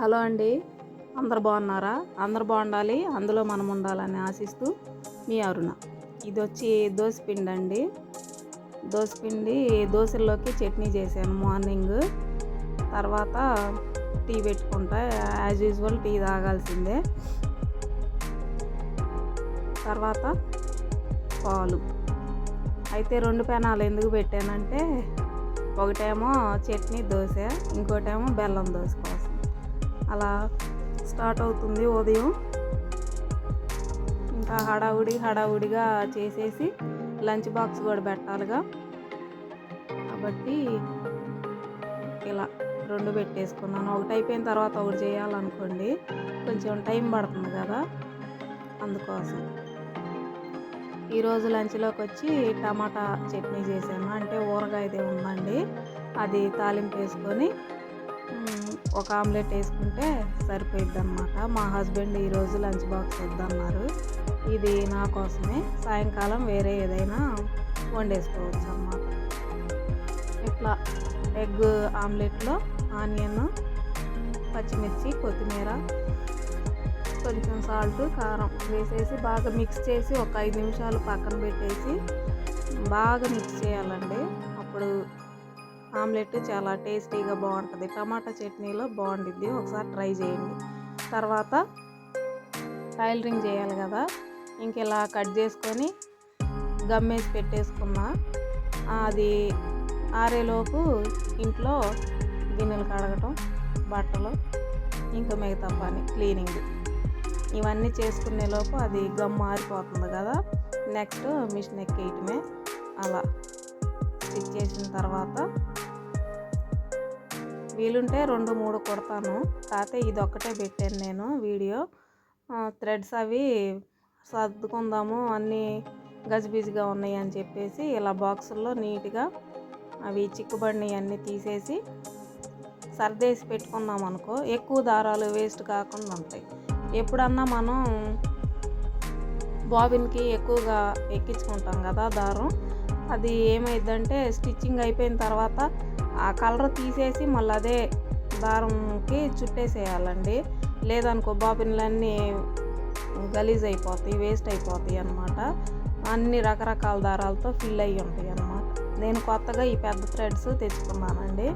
Hello అండి. అందరు బాగున్నారా? అందరు బాగుండాలి. అందులో మనం ఉండాలని ఆశిస్తూ మీ అరుణ. ఇది వచ్చి దోసపిండి అండి. దోసపిండి దోశల్లోకి చట్నీ చేశాను మార్నింగ్. తర్వాత టీ పెట్టుకుంటా. యాజ్ యూజువల్ టీ తాగాల్సిందే. తర్వాత పాలు. అయితే రెండు పెనాలు ఎందుకు పెట్టానంటే ఒకటేమో చట్నీ దోశ ఇంకోటేమో బెల్లం దోశ కోసం. అలా స్టార్ట్ అవుతుంది ఉదయం. ఇంకా హడావుడి హడావుడిగా చేసేసి లంచ్ బాక్స్ కూడా పెట్టాలిగా. కాబట్టి ఇలా రెండు పెట్టేసుకున్నాను. ఒకటి అయిపోయిన తర్వాత ఒకటి చేయాలనుకోండి కొంచెం టైం పడుతుంది కదా అందుకోసం. ఈరోజు లంచ్లోకి వచ్చి టమాటా చట్నీ చేశాను. అంటే ఊరగాయదే ఉందండి. అది తాలింపు వేసుకొని ఒక ఆమ్లెట్ వేసుకుంటే సరిపోయిద్ది అనమాట మా హస్బెండ్ ఈరోజు లంచ్ బాక్స్ వద్దన్నారు. ఇది నా కోసమే. సాయంకాలం వేరే ఏదైనా వండేసుకోవచ్చు అన్నమాట ఇట్లా ఎగ్ ఆమ్లెట్లో ఆనియన్ పచ్చిమిర్చి కొత్తిమీర కొంచెం సాల్ట్ కారం వేసేసి బాగా మిక్స్ చేసి ఒక ఐదు నిమిషాలు పక్కన పెట్టేసి బాగా మిక్స్ చేయాలండి. అప్పుడు ఆమ్లెట్ చాలా టేస్టీగా బాగుంటుంది. టమాటా చట్నీలో బాగుండిద్ది. ఒకసారి ట్రై చేయండి. తర్వాత టైలరింగ్ చేయాలి కదా. ఇంక ఇలా కట్ చేసుకొని గమ్మేసి పెట్టేసుకున్నా. అది ఆరేలోపు ఇంట్లో గిన్నెలు కడగటం బట్టలు ఇంకా మిగతా పని క్లీనింగ్. ఇవన్నీ చేసుకునే లోపు అది గమ్ ఆరిపోతుంది కదా. నెక్స్ట్ మిషన్ ఎక్కేయటమే. అలా. స్టిచ్ చేసిన తర్వాత వీలుంటే రెండు మూడు కుడతాను. కాకపోతే ఇది ఒక్కటే పెట్టాను నేను వీడియో. థ్రెడ్స్ అవి సర్దుకుందాము అన్నీ గజిబిజిగా ఉన్నాయి అని చెప్పేసి ఇలా బాక్సుల్లో నీట్గా అవి చిక్కుబడినవి అన్నీ తీసేసి సర్దేసి పెట్టుకున్నాం అనుకో ఎక్కువ దారాలు వేస్ట్ కాకుండా ఉంటాయి. ఎప్పుడన్నా మనం బాబిన్కి ఎక్కువగా ఎక్కించుకుంటాం కదా దారం. అది ఏమైందంటే స్టిచ్చింగ్ అయిపోయిన తర్వాత ఆ కలర్ తీసేసి మళ్ళీ అదే దారంకి చుట్టేసేయాలండి. లేదనుకో బాబిన్లన్నీ గలీజ్ అయిపోతాయి వేస్ట్ అయిపోతాయి అన్నమాట. అన్ని రకరకాల దారాలతో ఫిల్ అయ్యి ఉంటాయి అన్నమాట. నేను కొత్తగా ఈ పెద్ద థ్రెడ్స్ తెచ్చుకున్నానండి.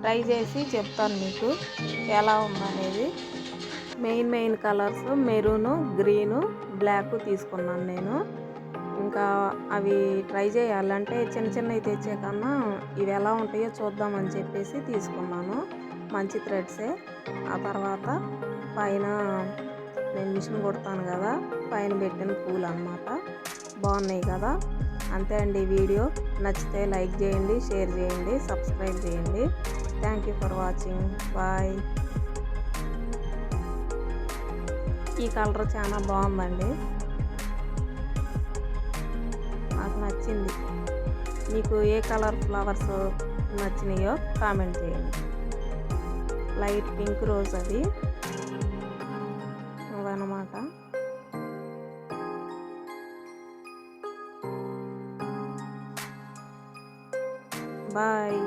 ట్రై చేసి చెప్తాను మీకు ఎలా ఉందనేది. Main main colours maroon green black తీసుకున్నాను నేను. ఇంకా అవి ట్రై చేయాలంటే చిన్న చిన్నవి తెచ్చే కన్నా ఇవి ఎలా ఉంటాయో చూద్దామని చెప్పేసి తీసుకున్నాను. మంచి థ్రెడ్సే ఆ తర్వాత పైన నేను మిషన్ కుడతాను కదా పైన పెట్టిన పూలు అనమాట బాగున్నాయి కదా? అంతే అండి వీడియో. నచ్చితే లైక్ చేయండి షేర్ చేయండి సబ్స్క్రైబ్ చేయండి. Thank you for watching. Bye. ఈ కలర్ చాలా బాగుందండి. నచ్చింది. మీకు ఏ కలర్ ఫ్లవర్స్ నచ్చినాయో కామెంట్ చేయండి. లైట్ పింక్ రోజ్ అది. అదనమాట బాయ్.